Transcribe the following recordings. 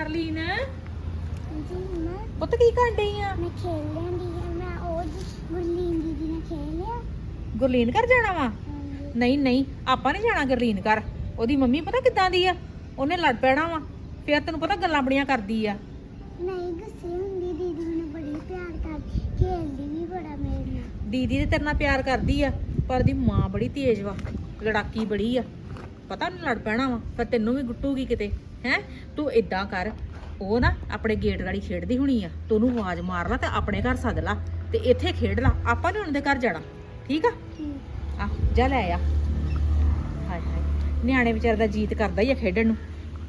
ਹਰਲੀਨ? ਜੀ ਮੈਂ ਪੁੱਤ ਕੀ ਕਰਨ ਡਈ ਆ? ਮੈਂ ਖੇਲ ਲੈਂਦੀ ਹਾਂ ਮੈਂ ਉਹ ਜੀ ਗੁਰਲੀਨ ਦੀਦੀ ਨਾਲ ਖੇਲਿਆ ਗੁਰਲੀਨ ਘਰ ਜਾਣਾ ਵਾ? ਹਾਂਜੀ। ਨਹੀਂ ਨਹੀਂ ਆਪਾਂ ਨਹੀਂ ਜਾਣਾ ਗੁਰਲੀਨ ਘਰ। ਉਹਦੀ ਮੰਮੀ ਪਤਾ ਕਿੱਦਾਂ ਦੀ ਆ? ਉਹਨੇ ਲੜ ਪੈਣਾ ਵਾ। ਫਿਰ ਤੈਨੂੰ ਪਤਾ ਗੱਲਾਂ ਬੜੀਆਂ ਕਰਦੀ ਆ। ਨਹੀਂ ਗੁੱਸੇ ਹੁੰਦੀ ਦੀਦੀ ਮੈਨੂੰ ਬੜੀ ਪਿਆਰ ਕਰਦੀ। ਖੇਲਦੀ ਵੀ ਬੜਾ ਮੇਰੇ ਨਾਲ। ਦੀਦੀ ਤੇ ਤੇਰੇ ਨਾਲ ਪਿਆਰ ਕਰਦੀ ਆ ਪਰ ਦੀ ਮਾਂ ਬੜੀ ਤੇਜ਼ ਵਾ ਲੜਾਕੀ ਬੜੀ ਆ। ਪਤਾ ਨਹੀਂ ਲੜ ਪੈਣਾ ਵਾ ਫਿਰ ਤੈਨੂੰ ਵੀ ਗੁੱਟੂਗੀ ਕਿਤੇ। ਹੈ? ਤੂੰ ਇਦਾਂ ਕਰ ਉਹ ਨਾ ਆਪਣੇ ਗੇਟ ਗਾੜੀ ਖੇਡਦੀ ਹੋਣੀ ਆ ਤੂੰ ਉਹਨੂੰ ਆਵਾਜ਼ ਮਾਰ ਲਾ ਤੇ ਆਪਣੇ ਘਰ ਸੱਦ ਲਾ ਤੇ ਇੱਥੇ ਖੇਡ ਲਾ ਆਪਾਂ ਨਹੀਂ ਉਹਨਾਂ ਦੇ ਘਰ ਜਾਣਾ ਠੀਕ ਆ? ਆ ਜਾ ਲੈ ਆ। ਹਾਏ ਹਾਏ ਨਿਆਣੇ ਵਿਚਾਰੇ ਦਾ ਜੀਤ ਕਰਦਾ ਹੀ ਆ ਖੇਡਣ ਨੂੰ।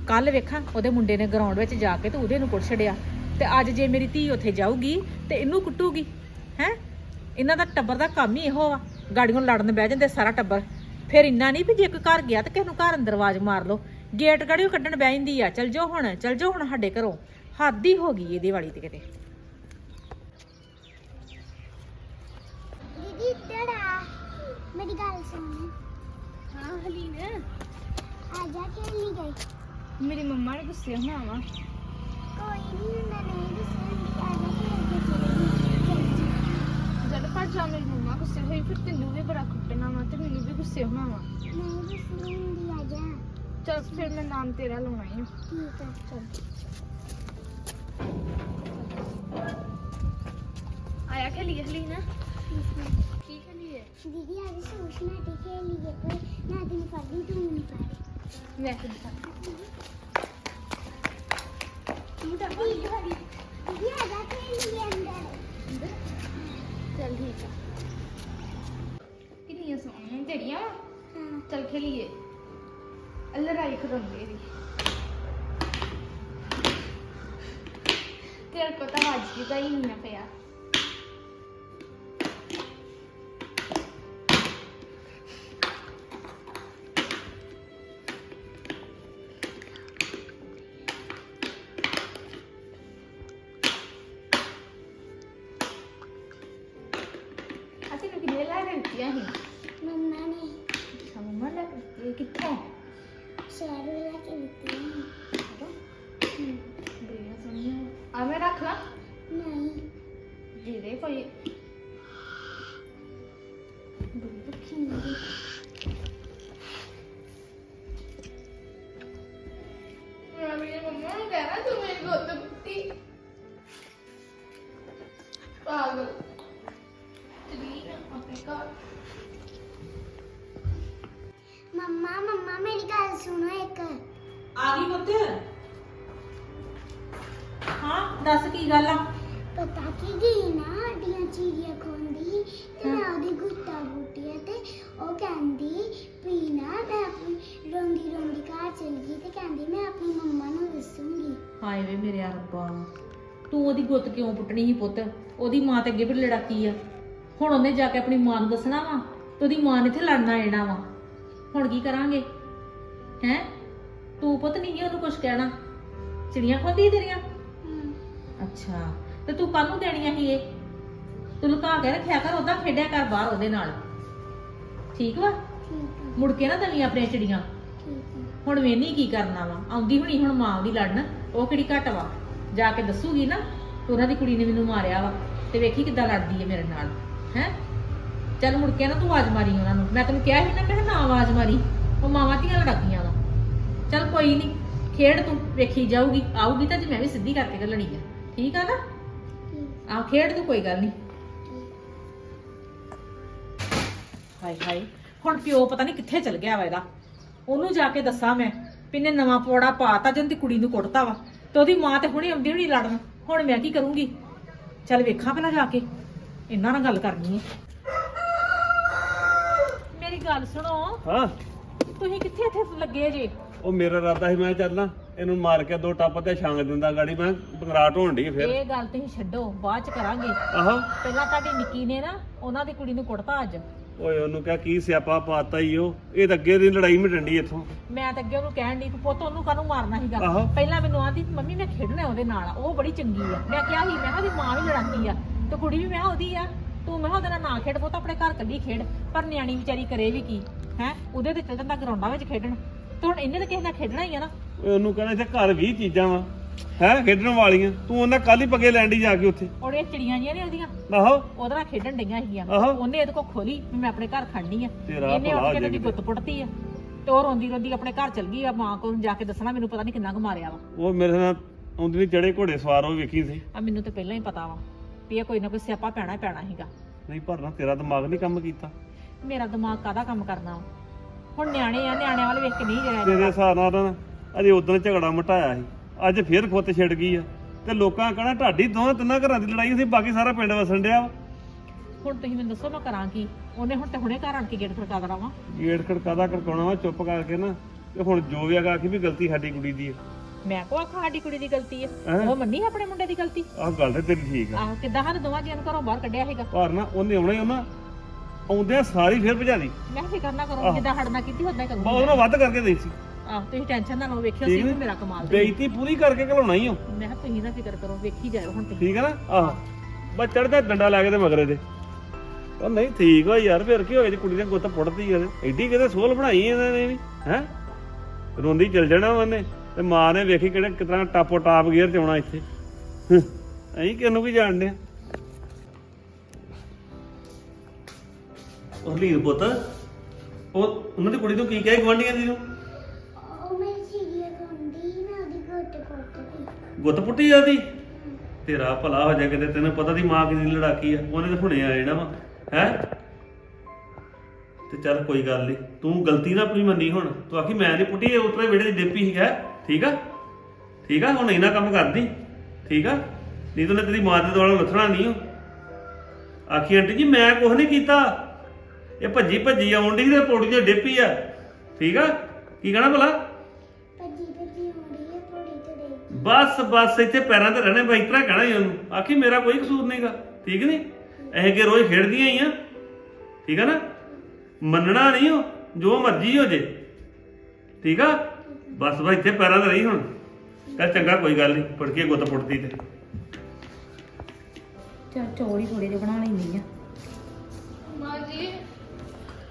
ਕੱਲ ਵੇਖਾਂ ਉਹਦੇ ਮੁੰਡੇ ਨੇ ਗਰਾਊਂਡ ਵਿੱਚ ਜਾ ਕੇ ਤੇ ਉਹਦੇ ਨੂੰ ਕੁੱਟ ਛੜਿਆ ਤੇ ਅੱਜ ਜੇ ਮੇਰੀ ਧੀ ਉੱਥੇ ਜਾਊਗੀ ਤੇ ਇਹਨੂੰ ਕੁੱਟੂਗੀ ਹੈ? ਇਹਨਾਂ ਦਾ ਟੱਬਰ ਦਾ ਕੰਮ ਹੀ ਇਹੋ ਆ ਗਾੜੀਆਂ ਲੜਨ ਬਹਿ ਜਾਂਦੇ ਸਾਰਾ ਟੱਬਰ। ਫਿਰ ਇੰਨਾ ਨਹੀਂ ਵੀ ਜੇ ਕੋਈ ਘਰ ਗਿਆ ਤੇ ਕਿਸੇ ਨੂੰ ਘਰ ਅੰਦਰ ਆਵਾਜ਼ ਮਾਰ ਲਓ। ਗੇਟ ਗਾੜੀਓ ਕੱਢਣ ਬਹਿ ਜਾਂਦੀ ਆ। ਚਲ ਜਾਓ ਹੁਣ ਚਲ ਜਾਓ ਹੁਣ ਸਾਡੇ ਘਰੋਂ। ਹੱਦ ਹੀ ਹੋ ਗਈ ਇਹਦੀ ਵਾਲੀ ਤੇ ਕਿਤੇ। ਦੀਦੀ ਆ ਮੇਰੀ ਗੱਲ ਸੁਣ ਹਾਂ ਹਲੀਨ। ਆ ਜਾ ਖੇਲਣੀ ਗਈ। ਮੇਰੀ ਮੰਮਾ ਨੇ ਗੁੱਸੇ ਹੋਣਾ ਵਾ। ਕੋਈ ਨਹੀਂ ਮੈਂ ਨਹੀਂ ਦੱਸਦੀ ਆ ਜਾ ਕੇ ਜਦ ਪਰ ਜਾ। ਮੇਰੀ ਮੰਮਾ ਗੁੱਸੇ ਹੋਈ ਫਿਰ ਤੈਨੂੰ ਵੀ ਬੜਾ ਕੁੱਟਣਾ ਵਾ ਤੇ ਮੈਨੂੰ ਵੀ ਗੁੱਸੇ ਹੋਣਾ ਵਾ। ਨਹੀਂ ਦੱਸਦੀ ਹੁੰਦੀ ਆ ਜਾ। ਚਲ ਫਿਰ ਮੈਂ ਨਾਮ ਤੇਰਾ ਲਾਉਣਾ ਹੀ। ਠੀਕ ਆ ਚਲ। ਆਇਆ ਹਲੀਨ ਠੀਕ ਆ ਕੀ ਖੇਲੀਏ? ਦੀਦੀ ਅੱਜ ਨਾ ਤੇ ਖੇਲੀਏ ਕੋਈ ਨਾ ਤੈਨੂੰ ਫੜਦੀ ਤੂੰ ਨਹੀਂ ਫੜ। ਮੈਂ ਖੇਡ ਤੂੰ ਤਾਂ ਦੀਦੀ ਦੀਦੀ ਆ ਜਾ ਖੇਲੀਏ ਅੰਦਰ। ਚਲ ਠੀਕ ਆ। ਕਿੰਨੀਆਂ ਸੋਹਣੀਆਂ ਤੇਰੀਆਂ। ਹਾਂ। ਚਲ ਖੇਲੀਏ। ਲੜਾਈ ਕਰਾਂਗੇ ਦੀ ਤੇਰੇ ਕੋ ਤਾਂ ਅੱਜ ਦੀ ਹੀ ਨਹੀਂ ਨਾ ਪਿਆ ਅਸੀਂ ਨੂੰ ਕਿਹਨੇ ਲਾ ਦਿੱਤੀਆਂ ਸੀ ਮੰਮਾ ਨੇ ਅੱਛਾ ਮੰਮਾ ਲੈ ਕੇ ਦਿੱਤੀ ਹੈ। ਕਿੱਥੋਂ ਸ਼ਹਿਰ ਲੈ ਕੇ ਦਿੱਤੀ ਬੜੀਆਂ ਸੋਹਣੀਆਂ ਆ ਮੈਂ ਰੱਖ ਲਾਂ ਨਹੀਂ ਦੇ ਦੇ ਕੋਈ ਬੜੀ ਦੁਖੀ ਮੇਰੀ ਮੈਂ ਮੇਰੀ ਮੰਮਾ ਨੂੰ ਕਹਿਣਾ ਤੂੰ ਮੇਰੀ ਗੋਦ ਕੁੱਤੀ ਪਾਗਲ ਚਲੀ ਆਪਣੇ ਘਰ ਮੰਮਾ ਮੰਮਾ ਮੇਰੀ ਗੱਲ ਸੁਣੋ ਇੱਕ। ਆ ਗਈ ਪੁੱਤ? ਹਾਂ ਦੱਸ ਕੀ ਗੱਲ ਆ? ਪਤਾ ਕੀ ਗਈ ਨਾ ਹੱਡੀਆਂ ਚੀਰੀਆਂ ਖੋਂਦੀ ਤੇ ਮੈਂ ਉਹਦੀ ਗੁੱਤਾ ਬੂਟੀ ਤੇ ਉਹ ਕਹਿੰਦੀ ਵੀ ਨਾ ਮੈਂ ਆਪਣੀ ਰੋਂਦੀ ਰੋਂਦੀ ਘਰ ਚਲ ਗਈ ਤੇ ਕਹਿੰਦੀ ਮੈਂ ਆਪਣੀ ਮੰਮਾ ਨੂੰ ਦੱਸੂਗੀ। ਹਾਏ ਵੇ ਮੇਰੇ ਰੱਬਾ। ਤੂੰ ਉਹਦੀ ਗੁੱਤ ਕਿਉਂ ਪੁੱਟਣੀ ਸੀ ਪੁੱਤ? ਉਹਦੀ ਮਾਂ ਤੇ ਅੱਗੇ ਵੀ ਲੜਾਕੀ ਆ। ਹੁਣ ਉਹਨੇ ਜਾ ਕੇ ਆਪਣੀ ਮਾਂ ਨੂੰ ਦੱਸਣਾ ਵਾ ਤੇ ਉਹਦੀ ਮਾਂ ਨੇ ਇੱਥੇ ਲੜਨਾ ਆਣਾ ਵਾ। ਹੁਣ ਕੀ ਕਰਾਂਗੇ? ਹੈ? ਤੂੰ ਪੁੱਤ ਨਹੀਂ ਉਹਨੂੰ ਕੁਝ ਕਹਿਣਾ? ਚਿੜੀਆਂ ਖੋਦੀ ਤੇਰੀਆਂ? ਅੱਛਾ ਤੇ ਤੂੰ ਕਾਹਨੂੰ ਦੇਣੀਆਂ ਸੀ ਇਹ? ਤੂੰ ਲੁਕਾ ਕੇ ਰੱਖਿਆ ਕਰ ਉਹਦਾ ਖੇਡਿਆ ਕਰ ਬਾਹਰ ਉਹਦੇ ਨਾਲ। ਠੀਕ ਵਾ? ਮੁੜ ਕੇ ਨਾ ਦਵੀਂ ਆਪਣੀਆਂ ਚਿੜੀਆਂ। ਹੁਣ ਵੇਨੀ ਕੀ ਕਰਨਾ ਵਾ? ਆਉਂਦੀ ਹੁਣੀ ਹੁਣ ਮਾਂ ਉਹਦੀ ਲੜਨ ਉਹ ਕਿਹੜੀ ਘੱਟ ਵਾ? ਜਾ ਕੇ ਦੱਸੂਗੀ ਨਾ ਉਹਨਾਂ ਦੀ ਕੁੜੀ ਨੇ ਮੈਨੂੰ ਮਾਰਿਆ ਵਾ ਤੇ ਵੇਖੀ ਕਿੱਦਾਂ ਲੜਦੀ ਹੈ ਮੇਰੇ ਨਾਲ। ਹੈ? ਚੱਲ ਮੁੜ ਕੇ ਨਾ ਤੂੰ ਆਵਾਜ਼ ਮਾਰੀ ਉਹਨਾਂ ਨੂੰ। ਮੈਂ ਤੈਨੂੰ ਕਿਹਾ ਸੀ ਨਾ ਮੈਂ ਕਿਹਾ ਨਾ ਆਵਾਜ਼ ਮਾਰੀ। ਉਹ ਮਾਵਾਂ ਧੀਆਂ ਲੜਾਕੀਆਂ ਵਾ। ਚੱਲ ਕੋਈ ਨਹੀਂ ਖੇਡ ਤੂੰ ਵੇਖੀ ਜਾਊਗੀ। ਆਊਗੀ ਤਾਂ ਜੇ ਮੈਂ ਵੀ ਸਿੱਧੀ ਕਰਕੇ ਘੱਲਣੀ ਆ। ਠੀਕ ਆ ਨਾ? ਆ ਖੇਡ ਤੂੰ ਕੋਈ ਗੱਲ ਨਹੀਂ ਹਾਏ ਹਾਏ ਹੁਣ ਪਿਓ ਪਤਾ ਨਹੀਂ ਕਿੱਥੇ ਚਲ ਗਿਆ ਵਾ ਇਹਦਾ। ਉਹਨੂੰ ਜਾ ਕੇ ਦੱਸਾਂ ਮੈਂ ਇਹਨੇ ਨਵਾਂ ਪੌੜਾ ਪਾਤਾ ਜਨ ਦੀ ਕੁੜੀ ਨੂੰ ਕੁੱਟਤਾ ਵਾ। ਤੇ ਉਹਦੀ ਮਾਂ ਤੇ ਹੁਣੇ ਆਉਂਦੀ ਹੁਣੀ ਲੜਨ। ਹੁਣ ਮੈਂ ਕੀ ਕਰੂੰਗੀ? ਚੱਲ ਵੇਖਾਂ ਪਹਿਲਾਂ ਜਾ ਕੇ। ਇਹਨਾਂ ਨਾਲ ਗੱਲ ਕਰਨੀ ਹੈ ਮੇਰੀ ਗੱਲ ਸੁਣੋ। ਹਾਂ। ਤੁਸੀਂ ਕਿੱਥੇ ਇੱਥੇ ਲੱਗੇ ਜੇ? ਉਹ ਮੇਰਾ ਇਰਾਦਾ ਸੀ ਮੈਂ ਚੱਲਣਾ ਇਹਨੂੰ ਮਾਰ ਕੇ ਦੋ ਟੱਪ ਤੇ ਛਾਂਗ ਦਿੰਦਾ ਗਾੜੀ। ਮੈਂ ਪੰਗਰਾਟ ਹੋਣ ਫਿਰ। ਇਹ ਗੱਲ ਤੁਸੀਂ ਛੱਡੋ ਬਾਅਦ ਚ ਕਰਾਂਗੇ। ਆਹੋ। ਪਹਿਲਾਂ ਤੁਹਾਡੀ ਨਿੱਕੀ ਨੇ ਨਾ ਉਹਨਾਂ ਦੀ ਕੁੜੀ ਨੂੰ ਕੁੱਟਤਾ ਅੱਜ। ਓਏ ਉਹਨੂੰ ਕਿਹਾ ਕੀ ਸਿਆਪਾ ਪਾਤਾ ਈ ਉਹ? ਇਹ ਤਾਂ ਅੱਗੇ ਦੀ ਲੜਾਈ ਮਿਟੰਡੀ ਇੱਥੋਂ। ਮੈਂ ਤਾਂ ਅੱਗੇ ਉਹਨੂੰ ਕਹਿਣ ਦੀ ਪੁੱਤ ਉਹਨੂੰ ਕਾਹਨੂੰ ਮਾਰਨਾ ਸੀਗਾ? ਆਹੋ। ਪਹਿਲਾਂ ਮੈਨੂੰ ਆਂਦੀ ਮੰਮੀ ਮੈਂ ਖੇਡਣਾ ਉਹਦੇ ਨਾਲ ਉਹ ਬੜੀ ਚੰਗੀ ਆ। ਮੈਂ ਕਿਹਾ ਸੀ ਮੈਂ ਕਿਹਾ ਉਹਦੀ ਮਾਂ ਵੀ ਲੜਾਕੀ ਆ ਤੇ ਕੁੜੀ ਵੀ ਮੈਂ ਉਹਦੀ ਆ। ਤੂੰ ਮੈਂ ਕਿਹਾ ਉਹਦੇ ਨਾਲ ਨਾ ਖੇਡ ਪੁੱਤ ਆਪਣੇ ਘਰ ਕੱਲੀ ਖੇਡ ਪਰ ਨਿਆਣੀ ਵਿਚਾਰੀ ਕਰੇ ਵੀ ਕੀ? ਹੈ? ਉਹਦੇ ਤੇ ਚੱਲ ਜਾਂਦਾ ਗਰਾਊਂਡਾਂ ਵਿੱਚ ਖੇਡਣ। ਤੇ ਹੁਣ ਇਹਨੇ ਤਾਂ ਕਿਸੇ ਨਾਲ ਖੇਡਣਾ ਹੀ ਆ ਨਾ। ਉਹਨੂੰ ਕਹਿੰਦਾ ਇੱਥੇ ਘਰ 20 ਚੀਜ਼ਾਂ ਵਾ। ਹੈ ਖੇਡਣ ਵਾਲੀਆਂ। ਤੂੰ ਉਹਨਾਂ ਕੱਲ ਹੀ ਪੱਗੇ ਲੈਣ ਦੀ ਜਾ ਕੇ ਉੱਥੇ। ਉਹਦੇ ਚਿੜੀਆਂ ਜੀਆਂ ਨੇ ਉਹਦੀਆਂ। ਆਹੋ। ਉਹਦੇ ਨਾਲ ਖੇਡਣ ਡਈਆਂ ਸੀਗੀਆਂ। ਆਹੋ। ਉਹਨੇ ਇਹਦੇ ਕੋਲ ਖੋਲੀ ਵੀ ਮੈਂ ਆਪਣੇ ਘਰ ਖੜਨੀ ਆ। ਤੇਰਾ ਇਹਨੇ ਭਲਾ ਉੱਠ ਕੇ ਹੋ ਤੇ ਜਾਏ ਗੁੱਤ ਪੁੱਟਤੀ ਆ। ਤੇ ਉਹ ਰੋਂਦੀ ਰੋਂਦੀ ਆਪਣੇ ਘਰ ਚਲ ਗਈ ਆ। ਮਾਂ ਕੋਲ ਜਾ ਕੇ ਦੱਸਣਾ ਮੈਨੂੰ ਪਤਾ ਨਹੀਂ ਕਿੰਨਾ ਕੁ ਮਾਰਿਆ ਵਾ। ਉਹ ਮੇਰੇ ਨਾਲ ਆਉਂਦੀ ਨਹੀਂ ਚੜੇ ਘੋੜੇ ਸਵਾਰ ਉਹ ਵੇਖੀ ਸੀ। ਆ ਮੈਨੂੰ ਤੇ ਪਹਿਲਾਂ ਹੀ ਪਤਾ ਵਾ। ਵੀ ਇਹ ਕੋਈ ਨਾ ਕੋਈ ਸਿਆਪਾ ਪੈਣਾ ਹੀ ਪੈਣਾ ਸੀਗਾ। ਨਹੀਂ ਭਰਨਾ ਤੇਰਾ ਦਿਮਾਗ ਨਹੀਂ ਕੰਮ ਕੀਤਾ। ਮੇਰਾ ਦਿਮਾਗ ਕਾਹਦਾ ਕੰਮ ਕਰਨਾ ਵਾ? ਹੁਣ ਨਿਆਣੇ ਆ ਨਿਆਣਿਆਂ ਵੱਲ ਵੇਖ ਕੇ ਨਹੀਂ ਜਰਿਆ ਤੇਰੇ ਹਿਸਾਬ ਨਾਲ ਨਾ ਅਜੇ ਉਦੋਂ ਝਗੜਾ ਮਟਾਇਆ ਸੀ ਅੱਜ ਫੇਰ ਖੁੱਤ ਛਿੜ ਗਈ ਆ। ਤੇ ਲੋਕਾਂ ਕਹਣਾ ਢਾਡੀ ਦੋਵਾਂ ਤਿੰਨਾਂ ਘਰਾਂ ਦੀ ਲੜਾਈ ਸੀ ਬਾਕੀ ਸਾਰਾ ਪਿੰਡ ਵਸਣ ਡਿਆ ਵਾ। ਹੁਣ ਤੁਸੀਂ ਮੈਨੂੰ ਦੱਸੋ ਮੈਂ ਕਰਾਂ ਕੀ? ਉਹਨੇ ਹੁਣ ਤੇ ਹੁਣੇ ਘਰ ਆਣ ਕੇ ਗੇਟ ਖੜਕਾ ਦੇਣਾ ਵਾ। ਗੇੜ ਖੜਕਾਦਾ ਖੜਕਾਉਣਾ ਵਾ ਚੁੱਪ ਕਰਕੇ ਨਾ। ਤੇ ਹੁਣ ਜੋ ਵੀ ਹੈਗਾ ਆਖੀ ਵੀ ਗਲਤੀ ਸਾਡੀ ਕੁੜੀ ਦੀ ਹੈ ਮੈਂ ਕੋ ਆਖਾਂ ਸਾਡੀ ਕੁੜੀ ਦੀ ਗਲਤੀ ਹੈ ਹੈਂ? ਉਹ ਮੰਨੀ ਆਪਣੇ ਮੁੰਡੇ ਦੀ ਗਲਤੀ? ਆਹ ਗੱਲ ਤੇ ਤੇਰੀ ਠੀਕ ਆ। ਆਹੋ ਕਿੱਦਾਂ ਹੱਥ ਦੋਵਾਂ ਜੀਆਂ ਨੂੰ ਘਰੋਂ ਬਾਹਰ ਕੱਢਿਆ ਹੈਗਾ ਪਰ ਨਾ ਉਹਨੇ ਆਉਣਾ ਹੀ ਉਹਨਾਂ ਆਉਂਦਿਆਂ ਸਾਰੀ ਫੇਰ ਭਜਾ ਦੀ ਮੈਂ ਫਿਕਰ ਨਾ ਕਰੋ ਆਹੋ। ਜਿੱਦਾਂ ਹੜਨਾ ਕੀਤੀ ਉਦਾਂ ਹੀ ਬਾ ਕਰੂੰਗੀ ਉਹਨਾਂ ਵੱਧ ਕਰਕੇ ਦੇਈ ਸੀ। ਆਹ ਤੁਸੀਂ ਟੈਨਸ਼ਨ ਨਾ ਲਓ ਵੇਖਿਓ ਠੀਕ ਸੀ? ਮੇਰਾ ਕਮਾਲ ਤੇ। ਬੇਇੱਜ਼ਤੀ ਪੂਰੀ ਕਰਕੇ ਘਲਾਉਣਾ ਹੀ ਓ ਮੈਂ ਕਿਹਾ ਤੁਸੀਂ ਨਾ ਫਿਕਰ ਕਰੋ ਵੇਖੀ ਜਾਇਓ ਹੁਣ ਤੁਸੀਂ। ਠੀਕ ਹੈ ਨਾ? ਆਹੋ। ਬਸ ਚੜਦਾ ਡੰਡਾ ਲਾ ਕੇ ਤੇ ਮਗਰੇ ਦੇ। ਉਹ ਨਹੀਂ ਠੀਕ ਹੋ ਯਾਰ ਫਿਰ ਕੀ ਹੋਇਆ ਜੀ ਕੁੜੀ ਨੇ ਗੁੱਤ ਪੁੱਟਦੀ ਐ ਐਡੀ ਕਿਤੇ ਸੋਲ ਬਣਾਈ ਇਹਨਾਂ ਨੇ ਵੀ ਹੈ? ਰੋਂਦੀ ਚਲ ਜਾਣਾ ਉਹਨੇ। ਤੇ ਮਾਂ ਨੇ ਵੇਖੀ ਕਿਹੜੇ ਕਿਤਨਾ ਟਾਪੋ ਟਾਪ ਗੇਅਰ ਚ ਆਉਣਾ ਇੱਥੇ। ਐਂ ਕਿਹਨੂੰ ਕੀ ਜਾਣਦੇ ਆ ਉਹ ਲੀਰ ਪੁੱਤ, ਉਹ ਉਹਨਾਂ ਦੀ ਕੁੜੀ ਨੂੰ ਕੀ ਕਹੇ ਗਵਾਂਢੀਆਂ ਦੀ ਨੂੰ ਉਹ ਮੇਰੀ ਚੀੜੀਆਂ ਖਾਂਦੀ ਮੈਂ ਉਹਦੀ? ਗੁੱਟ ਪੁੱਟਦੀ ਗੁੱਤ ਪੁੱਟੀ ਜਾਂਦੀ ਤੇਰਾ ਭਲਾ ਹੋ ਜਾ ਕਿਤੇ, ਤੈਨੂੰ ਪਤਾ ਦੀ ਮਾਂ ਕਿੰਨੀ ਲੜਾਕੀ ਆ, ਉਹਨੇ ਤਾਂ ਹੁਣੇ ਆ ਜਾਣਾ ਵਾ, ਹੈ? ਤੇ ਚੱਲ ਕੋਈ ਗੱਲ ਨਹੀਂ ਤੂੰ ਗਲਤੀ ਨਾ ਆਪਣੀ ਮੰਨੀ ਹੁਣ, ਤੂੰ ਆਖੀ ਮੈਂ ਨਹੀਂ ਪੁੱਟੀ, ਇਹ ਉਤਰੇ ਵਿਹੜੇ ਦੀ ਡੇਪੀ ਸੀਗਾ ਠੀਕ ਆ? ਠੀਕ ਆ? ਹੁਣ ਇਹਨਾਂ ਕੰਮ ਕਰਦੀ। ਠੀਕ ਆ? ਨਹੀਂ ਤਾਂ ਉਹਨੇ ਤੇਰੀ ਮਾਂ ਦੇ ਦੁਆਲੇ ਲੱਥਣਾ ਨਹੀਂ ਹੋ ਆਖੀ ਆਂਟੀ ਜੀ ਮੈਂ ਕੁਝ ਨਹੀਂ ਕੀਤਾ। ਇਹ ਭੱਜੀ ਭੱਜੀ ਆਉਂਦੀ ਤੇ ਪੌੜੀ ਤੇ ਡੇਪੀ ਆ। ਠੀਕ ਆ? ਕੀ ਕਹਣਾ ਭਲਾ? ਭੱਜੀ ਭੱਜੀ ਆਉਂਦੀ ਹੈ ਪੌੜੀ ਤੇ ਦੇ ਬਸ ਬਸ ਇੱਥੇ ਪੈਰਾਂ ਤੇ ਰਹਿਣੇ ਬਾਈ ਤਰ੍ਹਾਂ ਕਹਿਣਾ ਹੀ ਉਹਨੂੰ। ਆਖੀ ਮੇਰਾ ਕੋਈ ਕਸੂਰ ਨਹੀਂਗਾ ਠੀਕ ਨਹੀਂ ਇਹ ਕਿ ਰੋਜ਼ ਖੇਡਦੀਆਂ ਹੀ ਆ। ਠੀਕ ਆ ਨਾ? ਮੰਨਣਾ ਨਹੀਂ ਉਹ ਜੋ ਮਰਜ਼ੀ ਹੋ ਜੇ। ਠੀਕ ਆ? ਬਸ ਬਸ ਇੱਥੇ ਪੈਰਾਂ ਤੇ ਰਹੀ ਹੁਣ। ਚੱਲ ਚੰਗਾ ਕੋਈ ਗੱਲ ਨਹੀਂ। ਫੜ ਕੇ ਗੁੱਤ ਪੁੱਟਦੀ ਤੇ। ਚਾ ਚੌੜੀ ਥੋੜੇ ਜਿਹਾ ਬਣਾ ਲੈਣੀ ਆ। ਮਾਂ ਜੀ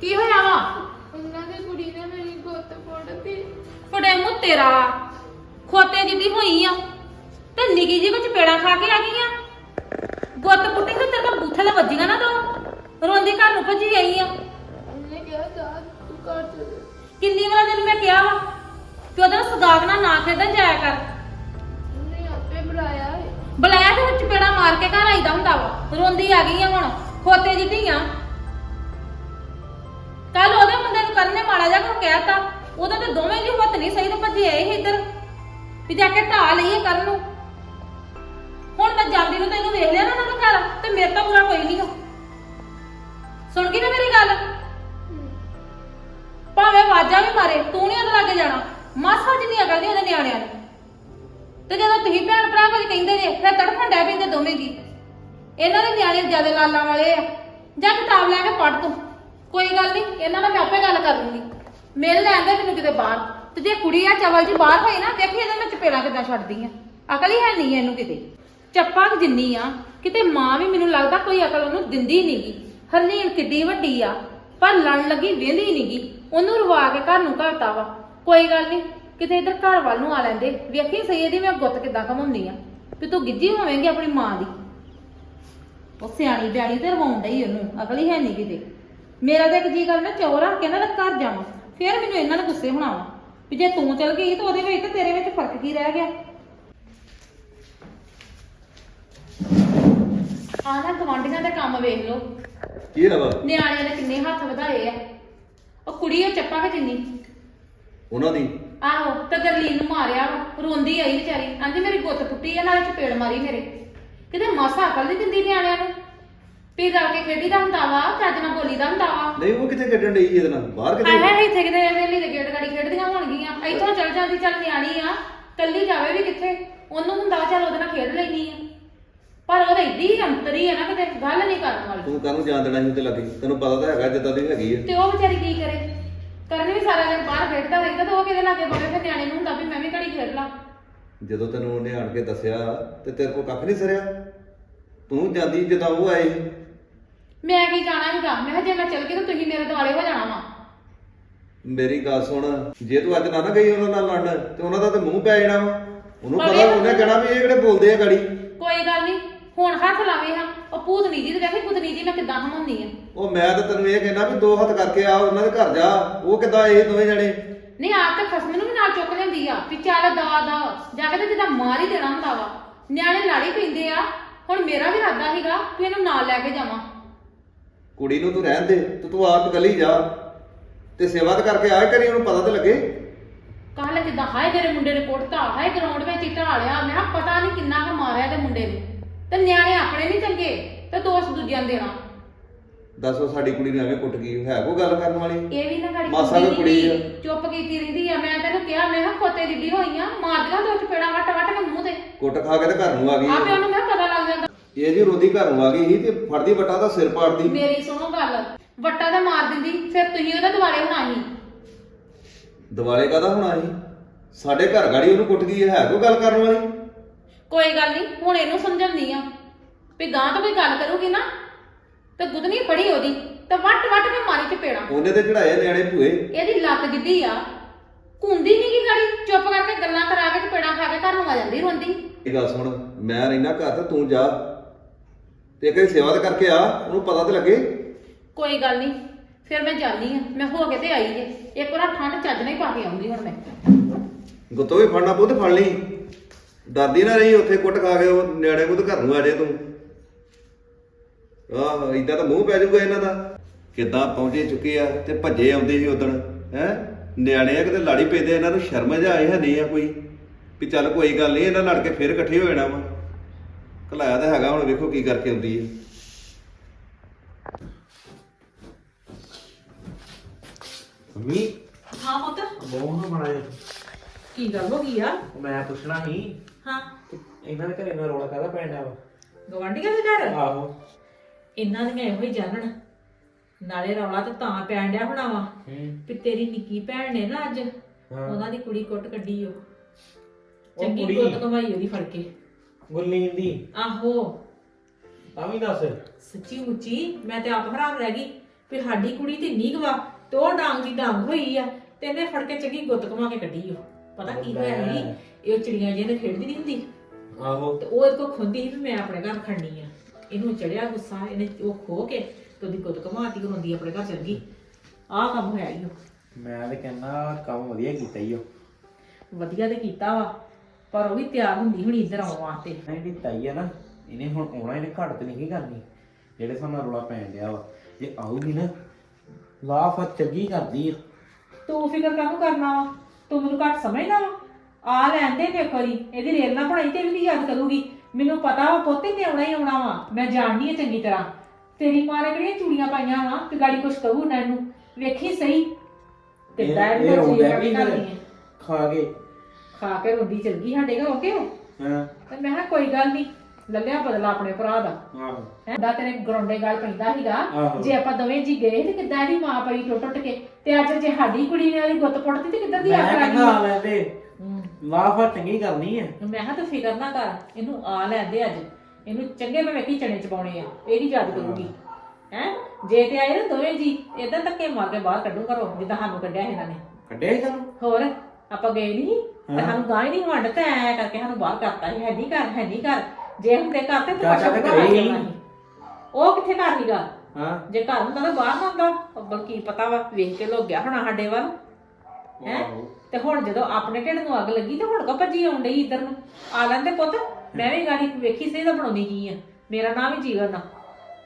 ਕੀ ਹੋਇਆ ਵਾ? ਉਹਨਾਂ ਦੀ ਕੁੜੀ ਨੇ ਮੇਰੀ ਗੁੱਤ ਫੋੜਤੀ ਫੜੇ ਮੂੰਹ ਤੇਰਾ ਖੋਤੇ ਜਿੱਦੀ ਹੋਈ ਆ। ਤੇ ਨਿੱਕੀ ਜੀ ਵਿੱਚ ਪੇੜਾ ਖਾ ਕੇ ਆ ਗਈ ਆ। ਗੁੱਤ ਪੁੱਟੀ ਤੇ ਤੇਰੇ ਕੋਲ ਬੂਥੇ ਤੇ ਵੱਜੀਆਂ ਨਾ ਦੋ। ਰੋਂਦੀ ਘਰ ਨੂੰ ਭੱਜੀ ਆਈ ਆ। ਉਹਨੇ ਕਿਹਾ ਜਾ ਤੂੰ ਘਰ ਚੱਲ ਕਿੰਨੀ ਵਾਰ ਤੈਨੂੰ ਮੈਂ ਕਿਹਾ ਵਾ? ਕਿ ਉਹਦਾ ਸਗਾਗ ਨਾਲ ਨਾ ਖੇਡਣ ਜਾਇਆ ਕਰ। ਉਹਨੇ ਆਪੇ ਬੁਲਾਇਆ ਹੈ ਬੁਲਾਇਆ ਤੇ ਵਿੱਚ ਪੇੜਾ ਮਾਰ ਕੇ ਘਰ ਆਈਦਾ ਹੁੰਦਾ ਵਾ। ਰੋਂਦੀ ਆ ਗਈ ਆ ਹੁਣ ਖੋਤੇ ਜਿੱਦੀ ਆ ਕੱਲ ਉਹਦੇ ਮੁੰਡੇ ਨੂੰ ਕਰਨੇ ਮਾੜਾ ਜਾ ਕੇ ਕਹਿਤਾ ਉਹਦਾ ਤੇ ਦੋਵੇਂ ਜੀ ਹੁੱਤ ਨਹੀਂ ਸਹੀ ਤੇ ਭੱਜੇ ਆਏ ਸੀ ਇੱਧਰ। ਵੀ ਜਾ ਕੇ ਢਾ ਲਈਏ ਕਰਨ ਨੂੰ। ਹੁਣ ਮੈਂ ਜਾਂਦੀ ਨੂੰ ਤੈਨੂੰ ਵੇਖ ਲਿਆ ਨਾ ਉਹਨਾਂ ਦੇ ਘਰ ਤੇ ਮੇਰੇ ਤੋਂ ਬੁਰਾ ਕੋਈ ਨਹੀਂਗਾ ਸੁਣ ਗਈ ਨਾ ਮੇਰੀ ਗੱਲ? ਭਾਵੇਂ ਵਾਜਾ ਵੀ ਮਾਰੇ ਤੂੰ ਨਹੀਂ ਉਹਦੇ ਲਾਗੇ ਜਾਣਾ। ਮਾਸਾ ਜਿੰਨੀ ਅਕਲ ਨਹੀਂ ਉਹਦੇ ਨਿਆਣਿਆਂ ਨੂੰ। ਤੇ ਜਦੋਂ ਤੁਸੀਂ ਭੈਣ ਭਰਾ ਕੁਝ ਕਹਿੰਦੇ ਜੇ, ਫਿਰ ਤੜਫਣ ਡੈ ਪੈਂਦੇ ਦੋਵੇਂ ਜੀ। ਇਹਨਾਂ ਦੇ ਨਿਆਣੇ ਜ਼ਿਆਦਾ ਲਾਲਾਂ ਵਾਲੇ ਆ। ਜਾਂ ਕਿਤਾਬ ਲੈ ਕੇ ਪੜ੍ਹ ਤੂੰ। ਕੋਈ ਗੱਲ ਨਹੀਂ, ਇਹਨਾਂ ਨਾਲ ਮੈਂ ਆਪੇ ਗੱਲ ਕਰ ਲੂੰਗੀ। ਮਿਲ ਲੈਂਦੇ ਮੈਨੂੰ ਕਿਤੇ ਬਾਹਰ। ਤੇ ਜੇ ਕੁੜੀ ਆ ਚਵਲ ਜੀ ਬਾਹਰ ਹੋਈ ਨਾ, ਦੇਖੀ ਇਹਦੇ ਵਿੱਚ ਚਪੇੜਾ ਕਿੱਦਾਂ ਛੱਡਦੀ ਆ ਅਕਲ ਹੀ ਹੈ ਨਹੀਂ ਇਹਨੂੰ ਕਿਤੇ। ਚੱਪਾ ਜਿੰਨੀ ਆ, ਕਿਤੇ ਮਾਂ ਵੀ ਮੈਨੂੰ ਲੱਗਦਾ ਕੋਈ ਅਕਲ ਉਹਨੂੰ ਦਿੰਦੀ ਨਹੀਂਗੀ। ਹਰਲੀਨ ਕਿੱਡੀ ਵੱਡੀ ਆ, ਪਰ ਲੜਨ ਲੱਗੀ ਵੇਂਦੀ ਨਹੀਂਗੀ। ਉਹਨੂੰ ਰਵਾ ਕੇ ਘਰ ਨੂੰ ਘਾਤਾ ਵਾ। ਕੋਈ ਗੱਲ ਨਹੀਂ ਕਿਤੇ ਇਧਰ ਘਰ ਵੱਲ ਨੂੰ ਆ ਲੈਂਦੇ। ਵੇਖੀ ਸਹੀ ਇਹਦੀ ਮੈਂ ਗੁੱਤ ਕਿੱਦਾਂ ਘਮਾਉਂਦੀ ਆ। ਵੀ ਤੂੰ ਗਿੱਜੀ ਹੋਵੇਂਗੀ ਆਪਣੀ ਮਾਂ ਦੀ। ਉਹ ਸਿਆਣੀ ਬਿਆਣੀ ਤੇ ਰਵਾਉਣ ਡਈ ਉਹਨੂੰ ਅਕਲ ਹੀ ਹੈ ਨਹੀਂ ਕਿਤੇ। ਮੇਰਾ ਤਾਂ ਇੱਕ ਜੀ ਕਰ ਮੈਂ ਚੌਰ ਰੱਖ ਕੇ ਨਾ ਤੇ ਘਰ ਜਾਵਾਂ। ਫਿਰ ਮੈਨੂੰ ਇਹਨਾਂ ਦਾ ਗੁੱਸੇ ਹੋਣਾ ਵਾ। ਵੀ ਜੇ ਤੂੰ ਚਲ ਗਈ ਤਾਂ ਉਹਦੇ ਵਿੱਚ ਤੇ ਤੇਰੇ ਵਿੱਚ ਫ਼ਰਕ ਕੀ ਰਹਿ ਗਿਆ? ਆ ਨਾ ਗਵਾਂਢੀਆਂ ਦੇ ਕੰਮ ਵੇਖ ਲਓ। ਕੀ ਰਵਾ? ਨਿਆਣਿਆਂ ਦੇ ਕਿੰਨੇ ਹੱਥ ਵਧਾਏ ਆ। ਉਹ ਕੁੜੀ ਉਹ ਚੱਪਾ ਕਿ ਜਿੰਨੀ। ਉਹਨਾਂ ਦੀ। ਆਹੋ ਤੇ ਗਰਲੀਨ ਨੂੰ ਮਾਰਿਆ ਵਾ, ਰੋਂਦੀ ਆਈ ਵਿਚਾਰੀ। ਆਂਦੀ ਮੇਰੀ ਗੁੱਤ ਟੁੱਟੀ ਆ ਨਾਲੇ ਚਪੇੜ ਮਾਰੀ ਮੇਰੇ। ਕਿਤੇ ਮਾਸਾ ਅਕਲ ਨਹੀਂ ਦਿੰਦੀ ਨਿਆਣਿਆਂ ਨੂੰ। ਵੀ ਰਲ ਕੇ ਖੇਡੀ ਦਾ ਹੁੰਦਾ ਵਾ ਚੱਜ ਨਾਲ ਬੋਲੀ ਦਾ ਹੁੰਦਾ ਵਾ। ਨਹੀਂ ਉਹ ਕਿੱਥੇ ਕੱਢਣ ਡਈ ਇਹਦੇ ਨਾਲ? ਬਾਹਰ ਕਿੱਥੇ ਹਾਏ ਇੱਥੇ ਕਿਤੇ ਵੇਲੀ ਦੇ ਗੇੜ ਗਾੜੀ ਖੇਡਦੀਆਂ ਹੋਣਗੀਆਂ। ਇੱਥੋਂ ਚੱਲ ਜਾਂਦੀ ਚੱਲ ਨਿਆਣੀ ਆ ਕੱਲੀ ਜਾਵੇ ਵੀ ਕਿੱਥੇ? ਉਹਨੂੰ ਹੁੰਦਾ ਚੱਲ ਉਹਦੇ ਨਾਲ ਖੇਡ ਲੈਣੀ ਆ। ਪਰ ਉਹ ਤਾਂ ਇੱਡੀ ਅੰਤਰੀ ਆ ਨਾ ਕਿਤੇ ਗੱਲ ਨਹੀਂ ਕਰਨ ਵਾਲੀ। ਤੂੰ ਕਾਹਨੂੰ ਜਾਣ ਦੇਣਾ ਸੀ ਉੱਤੇ ਲੱਗੀ? ਤੈਨੂੰ ਪਤਾ ਤਾਂ ਹੈਗਾ ਜਿੱਦਾਂ ਦੀ ਹੈਗੀ ਆ। ਤੇ ਉਹ ਵਿਚਾਰੀ ਕੀ ਕਰੇ? ਕਰਨ ਵੀ ਸਾਰਾ ਦਿਨ ਬਾਹਰ ਖੇਡਦਾ ਰਹਿੰਦਾ ਤੇ ਉਹ ਕਿਹਦੇ ਲਾਗੇ ਬਵੇ ਫਿਰ ਨਿਆਣੇ ਨੂੰ ਹੁੰਦਾ ਵੀ ਮੈਂ ਵੀ ਘੜੀ ਖੇਡ ਲਾਂ। ਜਦੋਂ ਤੈਨੂੰ ਉਹਨੇ ਆਣ ਕੇ ਦੱਸਿਆ ਤੇ ਤੇਰੇ ਕੋਲ ਕੱਖ ਨਹੀਂ ਸਰਿਆ? ਤੂੰ ਜਾਂਦੀ ਜਦੋਂ ਉਹ ਆਏ? ਸੀ। ਮੈਂ ਕੀ ਜਾਣਾ ਸੀਗਾ। ਮੈਂ ਕਿਹਾ ਜੇ ਮੈਂ ਚੱਲ ਗਈ ਤਾਂ ਤੁਸੀਂ ਮੇਰੇ ਦੁਆਲੇ ਹੋ ਜਾਣਾ ਵਾ। ਮੇਰੀ ਗੱਲ ਸੁਣ ਜੇ ਤੂੰ ਅੱਜ ਨਾ ਨਾ ਗਈ ਉਹਨਾਂ ਨਾਲ ਲੜਨ ਤੇ ਉਹਨਾਂ ਦਾ ਤੇ ਮੂੰਹ ਪੈ ਜਾਣਾ ਵਾ। ਉਹਨੂੰ ਪਤਾ ਉਹਨੇ ਕਹਿਣਾ ਵੀ ਇਹ ਕਿਹੜੇ ਬੋਲਦੇ ਆ ਗਾੜੀ। ਕੋਈ ਗੱਲ ਨਹੀਂ ਹੁਣ ਹੱਥ ਲਾਵੇ ਹਾਂ ਉਹ ਭੂਤਨੀ ਜੀ ਤੇ ਵੇਖੇ ਭੂਤਨੀ ਜੀ ਮੈਂ ਕਿੱਦਾਂ ਹਮਾਉਂਦੀ ਆ। ਉਹ ਮੈਂ ਤਾਂ ਤੈਨੂੰ ਇਹ ਕਹਿੰਦਾ ਵੀ ਦੋ ਹੱਥ ਕਰਕੇ ਆ ਉਹਨਾਂ ਦੇ ਘਰ ਜਾ ਉਹ ਕਿੱਦਾਂ ਇਹ ਦੋਵੇਂ ਜਣੇ? ਨਹੀਂ ਆਪ ਤੇ ਖਸਮ ਨੂੰ ਵੀ ਨਾਲ ਚੁੱਕ ਲੈਂਦੀ ਆ ਵੀ ਚੱਲ ਦਾ ਦਾ ਜਾ ਕੇ ਤੇ ਜਿੱਦਾਂ ਮਾਰ ਹੀ ਦੇਣਾ ਹੁੰਦਾ ਵਾ। ਨਿਆਣੇ ਲਾੜੀ ਪੈਂਦੇ ਆ ਹੁਣ ਮੇਰਾ ਵੀ ਇਰਾਦਾ ਸੀਗਾ ਵੀ ਇਹਨੂੰ ਨਾਲ ਲੈ ਕੇ ਜਾਵਾਂ। ਕੁੜੀ ਨੂੰ ਤੂੰ ਰਹਿਣ ਦੇ ਤੇ ਤੂੰ ਆਪ ਇਕੱਲੀ ਜਾ। ਤੇ ਸੇਵਾ ਤਾਂ ਕਰਕੇ ਆਏ ਕਰੀ ਉਹਨੂੰ ਪਤਾ ਤਾਂ ਲੱਗੇ। ਕੱਲ ਜਿੱਦਾਂ ਹਾਏ ਮੇਰੇ ਮੁੰਡੇ ਨੇ ਕੁੱਟਤਾ ਹਾਏ ਗਰਾਊਂਡ ਵਿੱਚ ਹੀ ਢਾਲਿਆ ਮੈਂ ਕਿਹਾ ਪਤਾ ਨਹੀਂ ਕਿੰਨਾ ਕੁ ਮਾਰਿਆ ਤੇ ਮੁੰਡੇ ਨੇ। ਤੇ ਨਿਆਣੇ ਆਪਣੇ ਨਹੀਂ ਚੰਗੇ ਤੇ ਦੋਸਤ ਦੂਜਿਆਂ ਦੇ ਦੇਣਾ। ਦੱਸੋ ਸਾਡੀ ਕੁੜੀ ਨੂੰ ਐਵੇਂ ਕੁੱਟ ਗਈ ਹੈ ਕੋ ਗੱਲ ਕਰਨ ਵਾਲੀ? ਇਹ ਵੀ ਨਾ ਗਾੜੀ ਮਾਸਾ ਕੁ ਕੁੜੀ ਆ। ਚੁੱਪ ਕੀਤੀ ਰਹਿੰਦੀ ਆ। ਮੈਂ ਤੈਨੂੰ ਕਿਹਾ ਮੈਂ ਕਿਹਾ ਖੋਤੇ ਜਿੱਡੀ ਹੋਈ ਆ ਮਾਰ ਦਿਆਂ ਦੋ ਚਪੇੜਾ ਵੱਟ ਵੱਟ ਕੇ ਮੂੰਹ ਤੇ। ਕੁੱਟ ਖਾ ਕੇ ਤੇ ਘਰ ਨੂੰ ਆ ਗਈ। ਆਪੇ ਉਹਨੂੰ ਮੈਂ ਪਤਾ ਲੱਗ ਜਾਂਦਾ। ਇਹ ਜੀ ਰੋਦੀ ਘਰ ਨੂੰ ਆ ਗਈ ਸੀ ਤੇ ਫੜਦੀ ਵੱਟਾ ਦਾ ਸਿਰ ਪਾੜਦੀ। ਮੇਰੀ ਸੁਣੋ ਗੱਲ ਵੱਟਾ ਤਾਂ ਮਾਰ ਦਿੰਦੀ ਫਿਰ ਤੁਸੀਂ ਉਹਦੇ ਦੁਆਲੇ ਹੋਣਾ ਸੀ। ਦਿਵਾਲੇ ਕਾਦਾ ਹੋਣਾ ਸੀ? ਸਾਡੇ ਘਰ ਗਾੜੀ ਉਹਨੂੰ ਕੁੱਟ ਗਈ ਹੈ ਕੋ ਗੱਲ ਕਰਨ ਵਾਲੀ? ਕੋਈ ਗੱਲ ਨਹੀਂ ਹੁਣ ਇਹਨੂੰ ਸਮਝਾਉਂਦੀ ਆ ਵੀ ਗਾਂ ਤੋਂ ਕੋਈ ਗੱਲ ਕਰੂਗੀ ਨਾ ਤੇ ਗੁੱਦਨੀ ਫੜੀ ਉਹਦੀ ਤੇ ਵੱਟ ਵੱਟ ਕੇ ਮਾਰੀ ਚਪੇੜਾ ਉਹਨੇ ਤੇ ਚੜਾਏ ਨਿਆਣੇ ਭੂਏ। ਇਹਦੀ ਲੱਤ ਜਿੱਦੀ ਆ। ਕੁੰਦੀ ਨਹੀਂ ਕੀ ਗਾੜੀ ਚੁੱਪ ਕਰਕੇ ਗੱਲਾਂ ਕਰਾ ਕੇ ਚਪੇੜਾ ਖਾ ਕੇ ਘਰ ਨੂੰ ਆ ਜਾਂਦੀ ਰੋਂਦੀ। ਇਹ ਗੱਲ ਸੁਣ ਮੈਂ ਰਹਿਣਾ ਘਰ ਤੇ ਤੂੰ ਜਾ। ਤੇ ਕਈ ਸੇਵਾ ਤਾਂ ਕਰਕੇ ਆ ਉਹਨੂੰ ਪਤਾ ਤੇ ਲੱਗੇ। ਕੋਈ ਗੱਲ ਨਹੀਂ ਫਿਰ ਮੈਂ ਜਾਣੀ ਆ ਮੈਂ ਹੋ ਕੇ ਤੇ ਆਈ ਜੇ। ਇੱਕ ਵਾਰ ਠੰਡ ਚੱਜ ਨਹੀਂ ਪਾ ਕੇ ਆਉਂਦੀ ਹੁਣ ਮੈਂ। ਗੁੱਤੋਂ ਵੀ ਫੜਨਾ ਪੁੱਤ ਫੜ ਲਈ। ਦਾਦੀ ਨਾ ਰਹੀ ਉੱਥੇ ਕੁੱਟ ਖਾ ਕੇ ਉਹ ਨਿਆਣੇ ਕੋ ਤੇ ਘਰ ਨੂੰ ਆ ਜਾਏ ਤੂੰ। ਆਹ ਇਦਾਂ ਤਾਂ ਮੂੰਹ ਪੈ ਜਾਊਗਾ ਇਹਨਾਂ ਦਾ। ਕਿੱਦਾਂ ਪਹੁੰਚੇ ਚੁੱਕੇ ਆ ਤੇ ਭੱਜੇ ਆਉਂਦੇ ਸੀ ਉਦਣ ਹੈ? ਨਿਆਣੇ ਆ ਕਿਤੇ ਲਾੜੀ ਪੈਂਦੇ ਇਹਨਾਂ ਨੂੰ ਸ਼ਰਮ ਜਿਹਾ ਆਏ ਹੈ ਨਹੀਂ ਆ ਕੋਈ। ਵੀ ਚੱਲ ਕੋਈ ਗੱਲ ਨਹੀਂ ਇਹਨਾਂ ਲੜ ਕੇ ਫੇਰ ਇਕੱਠੇ ਹੋ ਜਾਣਾ ਵਾ। ਘਲਾਇਆ ਤਾਂ ਹੈਗਾ ਹੁਣ ਵੇਖੋ ਕੀ ਕਰਕੇ ਆਉਂਦੀ ਹੈ ਮੰਮੀ? ਹਾਂ ਪੁੱਤ। ਬਹੁਤ ਨਾ ਬਣਾਇਆ ਕੀ ਗੱਲ ਹੋ ਗਈ ਆ? ਮੈਂ ਪੁੱਛਣਾ ਸੀ ਹਾਂ। ਇਹਨਾਂ ਦੇ ਘਰੇ ਨਾ ਰੋਲਾ ਕਾਹਦਾ ਪੈਣ ਵਾ? ਗਵਾਂਢੀਆਂ ਦੇ ਘਰ? ਆਹੋ। ਇਹਨਾਂ ਦੀਆਂ ਇਹੋ ਹੀ ਜਾਣਨ ਨਾਲੇ ਰੌਲਾ ਤੇ ਤਾਂ ਪੈਣ ਡਿਆ ਹੋਣਾ ਵਾ ਹੂੰ। ਵੀ ਤੇਰੀ ਨਿੱਕੀ ਭੈਣ ਨੇ ਨਾ ਅੱਜ ਹਾਂ। ਉਹਨਾਂ ਦੀ ਕੁੜੀ ਕੁੱਟ ਕੱਢੀ ਉਹ। ਉਹ ਚੰਗੀ ਕੁੜੀ? ਕੁੱਟ ਕਮਾਈ ਉਹਦੀ ਫੜ ਕੇ। ਗੁਰਲੀਨ ਦੀ? ਆਹੋ। ਤਾਂ ਵੀ ਦੱਸ। ਸੱਚੀ ਮੁੱਚੀ ਮੈਂ ਤੇ ਆਪ ਹੈਰਾਨ ਰਹਿ ਗਈ ਵੀ ਸਾਡੀ ਕੁੜੀ ਤੇ ਇੰਨੀ ਗਵਾ ਤੇ ਉਹ ਡਾਂਗ ਦੀ ਡਾਂਗ ਹੋਈ ਆ ਤੇ ਇਹਨੇ ਫੜ ਕੇ ਚੰਗੀ ਗੁੱਤ ਕਮਾ ਕੇ ਕੱਢੀ ਉਹ। ਪਤਾ ਕੀ ਹੋਇਆ ਸੀ? ਇਹ ਚਿੜੀਆਂ ਜਿਹਨੇ ਖੇਡਦੀ ਨਹੀਂ ਹੁੰਦੀ? ਆਹੋ। ਤੇ ਉਹ ਇਹਦੇ ਕੋ ਖੁੰਦੀ ਸੀ ਵੀ ਮੈਂ ਆਪਣੇ ਘਰ ਖੜਨੀ ਆ। ਇਹਨੂੰ ਚੜਿਆ ਗੁੱਸਾ ਇਹਨੇ ਉਹ ਖੋ ਕੇ ਤੇ ਉਹਦੀ ਕਮਾਤੀ ਰੋਂਦੀ ਆਪਣੇ ਘਰ ਚਲ ਗਈ। ਆਹ ਕੰਮ ਹੋਇਆ ਈ ਮੈਂ ਤੇ ਕਹਿੰਦਾ ਕੰਮ ਵਧੀਆ ਕੀਤਾ ਈ ਉਹ ਵਧੀਆ ਤੇ ਕੀਤਾ ਵਾ ਪਰ ਉਹ ਵੀ ਤਿਆਰ ਹੁੰਦੀ ਹੁਣੀ ਇੱਧਰ ਆਉਣ ਵਾਸਤੇ। ਜਿਹੜੀ ਤਾਈ ਆ ਨਾ। ਇਹਨੇ ਹੁਣ ਆਉਣਾ ਇਹਨੇ ਘੱਟ ਤੇ ਨਹੀਂ ਕਰਨੀ। ਜਿਹੜੇ ਸਾਨੂੰ ਰੋਲਾ ਪੈਣ ਡਿਆ ਵਾ। ਜੇ ਆਊਗੀ ਨਾ ਲਾਫ ਚੰਗੀ ਕਰਦੀ ਆ। ਤੂੰ ਫਿਕਰ ਕਾਹਨੂੰ ਕਰਨਾ ਵਾ? ਤੂੰ ਮੈਨੂੰ ਘੱਟ ਸਮਝਦਾ ਵਾ? ਆ ਲੈਂਦੇ ਨੇ ਕਰੀ ਇਹਦੀ ਰੇਲ ਨਾ ਬਣਾਈ ਤੇ ਵੀ ਨਹੀਂ ਯਾਦ ਕਰੂਗੀ। ਮੈਨੂੰ ਪਤਾ ਵਾ ਪੋਤੇ ਨੇ ਆਉਣਾ ਹੀ ਆਉਣਾ ਵਾ। ਮੈਂ ਜਾਣਦੀ ਆ ਚੰਗੀ ਤਰ੍ਹਾਂ। ਤੇਰੀ ਮਾਂ ਨੇ ਕਿਹੜੀਆਂ ਚੂੜੀਆਂ ਪਾਈਆਂ ਵਾ? ਤੇ ਗਾੜੀ ਕੁਛ ਕਹੂ ਨਾ। ਇਹਨੂੰ ਵੇਖੀ ਸਹੀ? ਤੇ ਇਹ- ਦਾਇਰ ਇਹ ਵਿੱਚ ਰੋਂਦਾ ਵੀ ਫਿਰ। ਖਾ ਕੇ। ਖਾ ਕੇ ਰੋਂਦੀ ਚਲ ਗਈ ਸਾਡੇ ਘਰੋਂ ਕਿ ਹਾਂ। ਤੇ ਮੈਂ ਕਿਹਾ ਕੋਈ ਗੱਲ ਨਹੀਂ ਲੱਲਿਆ ਬਦਲਾ ਆਪਣੇ ਭਰਾ ਦਾ। ਆਹੋ। ਦਾ ਤੇਰੇ ਗਰੋਂਡੇ ਗੱਲ ਪੈਂਦਾ ਸੀਗਾ ਆਹੋ। ਜੇ ਆਪਾਂ ਦੋਵੇਂ ਜੀ ਗਏ ਤੇ ਕਿੱਦਾਂ ਇਹਦੀ ਮਾਂ ਪਈ ਟੁੱਟ ਟੁੱਟ ਕੇ? ਤੇ ਅੱਜ ਜੇ ਸਾਡੀ ਕੁੜੀ ਨੇ ਗੁੱਤ ਪੁੱਟਦੀ ਤੇ ਕਿੱਧਰ ਦੀ ਮੈਂ ਆ ਗਈ ਕਹਿੰਦਾ ਆ ਲੈਂਦੇ ਹੂੰ। ਲਾਫ ਚੰਗੀ ਕਰਨੀ ਆ ਮੈਂ ਕਿਹਾ ਤੂੰ ਫਿਕਰ ਨਾ ਕਰ ਇਹਨੂੰ ਆ ਲੈਂਦੇ ਅੱਜ। ਇਹਨੂੰ ਚੰਗੇ ਮੈਂ ਵੇਖੀ ਚਣੇ ਚ ਪਾਉਣੇ ਆ ਇਹ ਨਹੀਂ ਯਾਦ ਕਰੂਗੀ। ਹੈ? ਜੇ ਤੇ ਆਏ ਨਾ ਦੋਵੇਂ ਜੀ ਇਦਾਂ ਧੱਕੇ ਮਾਰ ਕੇ ਬਾਹਰ ਕੱਢੂ ਘਰੋਂ ਜਿੱਦਾਂ ਸਾਨੂੰ ਕੱਢਿਆ ਇਹਨਾਂ ਨੇ। ਕੱਢਿਆ ਹੀ ਤੁਹਾਨੂੰ ਹੋਰ ਆਪਾਂ ਗਏ ਨਹੀਂ ਤੇ ਸਾਨੂੰ ਗਾਂ ਹੀ ਨਹੀਂ ਵੰਡ ਤੇ ਐ ਕਰਕੇ ਸਾਨੂੰ ਬਾਹਰ ਕਰਤਾ ਸੀ ਹੈ ਨਹੀਂ ਘਰ ਹੈ ਨਹੀਂ ਘਰ। ਜੇ ਹੁੰਦੇ ਘਰ ਤੇ ਚਾਚਾ ਤਾਂ ਘਰੇ ਹੀ। ਦੇਣਾ ਸੀ। ਉਹ ਕਿੱਥੇ ਘਰ ਸੀਗਾ? ਹਾਂ। ਜੇ ਘਰ ਹੁੰਦਾ ਤਾਂ ਬਾਹਰ ਨਾ ਹੁੰਦਾ ਅੱਬਲ ਕੀ ਪਤਾ ਵਾ ਵੇਖ ਕੇ ਲੋਕ ਗਿਆ ਹੋਣਾ ਸਾਡੇ ਵੱਲ। ਹੈਂ? ਆਹੋ। ਤੇ ਹੁਣ ਜਦੋਂ ਆਪਣੇ ਢਿੱਡ ਨੂੰ ਅੱਗ ਲੱਗੀ ਤੇ ਹੁਣ ਕੋ ਭੱਜੀ ਆਉਣ ਡਈ ਇੱਧਰ ਨੂੰ। ਆ ਲੈਂਦੇ ਪੁੱਤ ਮੈਂ ਵੀ ਗਾੜੀ ਵੇਖੀ ਸਹੀ ਤਾਂ ਬਣਾਉਣੀ ਕੀ ਆ। ਮੇਰਾ ਨਾਮ ਹੀ ਜੀਵਨ ਆ।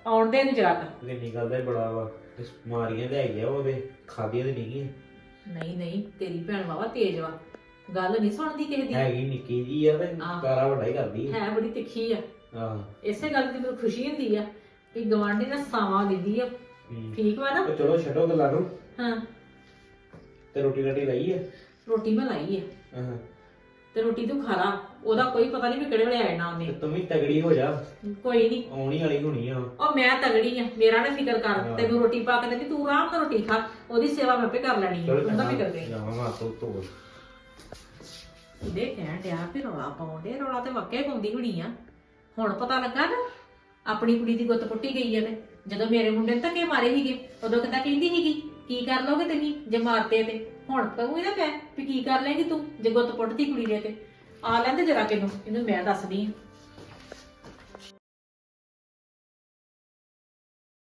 ਆਉਣ ਦੇ ਨੂੰ ਜਰਾ ਕੁ। ਇੰਨੀ ਗੱਲ ਦਾ ਹੀ ਬੜਾ ਵਾ। ਇਸ ਮਾਰੀਆਂ ਤੇ ਹੈਗੀਆਂ ਉਹਦੇ ਖਾਦੀਆਂ ਤੇ ਨਹੀਂ ਗੀਆਂ ਨਹੀਂ ਨਹੀਂ ਤੇਰੀ ਭੈਣ ਵਾਵਾ ਤੇਜ਼ ਵਾ। ਗੱਲ ਨਹੀਂ ਸੁਣਦੀ ਕਿਸੇ ਦੀ। ਹੈਗੀ ਨਿੱਕੀ ਜੀ ਆ ਤੇ। ਕਾਰਾ ਵੱਡਾ ਹੀ ਕਰਦੀ ਹੈ ਬੜੀ ਤਿੱਖੀ ਆ। ਆਹ। ਇਸੇ ਗੱਲ ਦੀ ਮੈਨੂੰ ਖੁਸ਼ੀ ਹੁੰਦੀ ਆ ਕਿ ਗਵਾਂਢੀ ਨੇ ਸਾਵਾਂ ਦਿੰਦੀ ਆ। ਹੂੰ। ਠੀਕ ਵਾ ਨਾ? ਚਲੋ ਛੱਡੋ ਗੱਲਾਂ ਨੂੰ। ਹਾਂ। ਤੇ ਰੋਟੀ ਰਾਟੀ ਲਈ ਆ? ਰੋਟੀ ਮੈਂ ਲਾਈ ਆ। ਹਾਂ ਤੇ ਰੋਟੀ ਤੂੰ ਖਾ ਲਾ। ਉਹਦਾ ਕੋਈ ਪਤਾ ਨਹੀਂ ਵੀ ਕਿਹੜੇ ਵੇਲੇ ਆ ਜਾਣਾ ਤੇ ਉਹਨੇ। ਤੂੰ ਵੀ ਤਗੜੀ ਹੋ ਜਾ। ਕੋਈ ਨਹੀਂ। ਆਉਣੀ ਵਾਲੀ ਹੋਣੀ ਆ। ਉਹ ਮੈਂ ਤਗੜੀ ਆ। ਮੇਰਾ ਨਾ ਫਿਕਰ ਕਰ। ਹਾਂ। ਤੈਨੂੰ ਰੋਟੀ ਪਾ ਕੇ ਦੇਣੀ ਤੂੰ ਆਰਾਮ ਨਾਲ ਰੋਟੀ ਖਾ। ਉਹਦੀ ਸੇਵਾ ਮੈਂ ਆਪੇ ਕਰ ਲੈਣੀ ਆ। ਚਲੋ ਤੂੰ ਨਾ ਫਿਕਰ ਕਰ। ਜਾਵਾਂ। ਮੈਂ ਤੋ ਤੋ ਕਹਿਣ ਡਿਆ ਵੀ ਰੌਲਾ ਡੇ ਰੌਲਾ ਤੇ ਵਾਕਿਆ ਹੀ ਪਾਉਂਦੀ ਹੋਣੀ ਆ। ਹੁਣ ਪਤਾ ਲੱਗਾ ਨਾ, ਆਪਣੀ ਕੁੜੀ ਦੀ ਗੁੱਤ ਪੁੱਟੀ ਗਈ ਆ ਤੇ ਜਦੋਂ ਮੇਰੇ ਮੁੰਡੇ ਨੇ ਧੱਕੇ ਮਾਰੇ ਸੀਗੇ, ਉਦੋਂ ਕਿੱਦਾਂ ਕਹਿੰਦੀ ਸੀਗੀ, ਕੀ ਕਰ ਲੋਗੇ ਤੁਸੀਂ? ਜੇ ਮਾਰਤੇ ਤੇ। ਹੁਣ ਕਹੂੰ ਨਾ ਮੈਂ ਵੀ ਕੀ ਕਰ ਲੇਗੀ ਤੂੰ, ਜੇ ਗੁੱਤ ਪੁੱਟਦੀ ਕੁੜੀ ਦੇ ਤੇ। ਆ ਲੈਂਦੇ ਜਰਾ ਕਿਨੂੰ, ਇਹਨੂੰ ਮੈਂ ਦੱਸਦੀ ਆ।